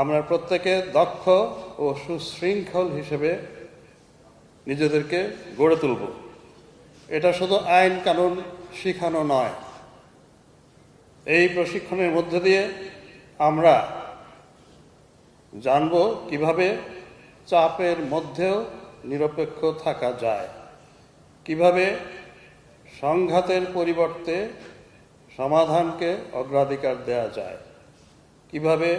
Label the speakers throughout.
Speaker 1: আমরা প্রত্যেকে দক্ষ ও সুশৃঙ্খল হিসেবে নিজেদেরকে গড়ে তুলব। এটা শুধু আইন কানুন শিখানো নয়। এই প্রশিক্ষণের মধ্যে দিয়ে আমরা জানব কীভাবে চাপের মধ্যেও নিরপেক্ষ থাকা যায়, কীভাবে সংঘাতের পরিবর্তে সমাধানকে অগ্রাধিকার দেওয়া যায়, কীভাবে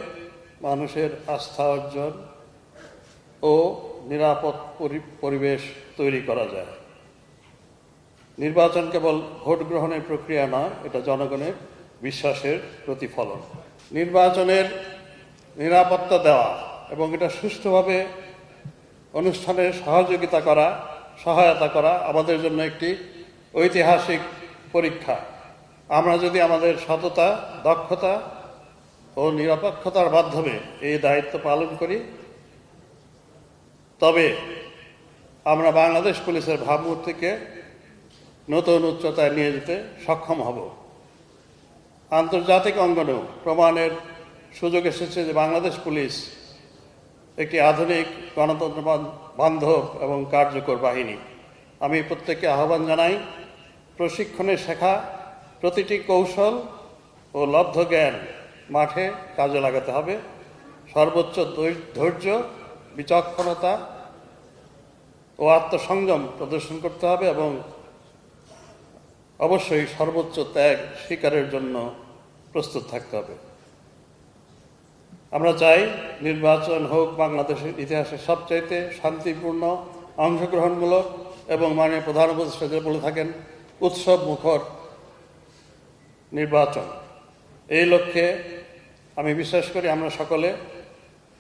Speaker 1: মানুষের আস্থা অর্জন ও নিরাপদ পরি- পরিবেশ তৈরি করা যায়। নির্বাচন কেবল ভোট গ্রহণের প্রক্রিয়া নয়, এটা জনগণের বিশ্বাসের প্রতিফলন। নির্বাচনের নিরাপত্তা দেওয়া এবং এটা সুষ্ঠুভাবে অনুষ্ঠানের সহযোগিতা করা, সহায়তা করা আমাদের জন্য একটি ঐতিহাসিক পরীক্ষা। আমরা যদি আমাদের সততা, দক্ষতা ও নিরপেক্ষতার মাধ্যমে এই দায়িত্ব পালন করি। তবে আমরা বাংলাদেশ পুলিশের ভাবমূর্তিকে নতুন উচ্চতায় নিয়ে যেতে সক্ষম হব। আন্তর্জাতিক অঙ্গনেও প্রমাণের সুযোগ এসেছে যে বাংলাদেশ পুলিশ একটি আধুনিক গণতন্ত্র বান্ধব এবং কার্যকর বাহিনী। আমি প্রত্যেককে আহ্বান জানাই, প্রশিক্ষণে শেখা প্রতিটি কৌশল ও লব্ধ জ্ঞান মাঠে কাজে লাগাতে হবে। সর্বোচ্চ ধৈর্য, বিচক্ষণতা ও আত্মসংযম প্রদর্শন করতে হবে এবং অবশ্যই সর্বোচ্চ ত্যাগ স্বীকারের জন্য প্রস্তুত থাকতে হবে। আমরা চাই নির্বাচন হোক বাংলাদেশের ইতিহাসে সবচাইতে শান্তিপূর্ণ, অংশগ্রহণমূলক এবং মাননীয় প্রধান উপদেষ্টা বলে থাকেন উৎসব মুখর নির্বাচন। এই লক্ষ্যে আমি বিশ্বাস করি আমরা সকলে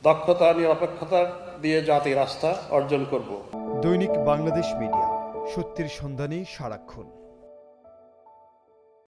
Speaker 1: দক্ষতা, নিরপেক্ষতা দিয়ে জাতি রাস্তা অর্জন করব।
Speaker 2: দৈনিক বাংলাদেশ মিডিয়া, সত্যির সন্ধানে সারাক্ষণ।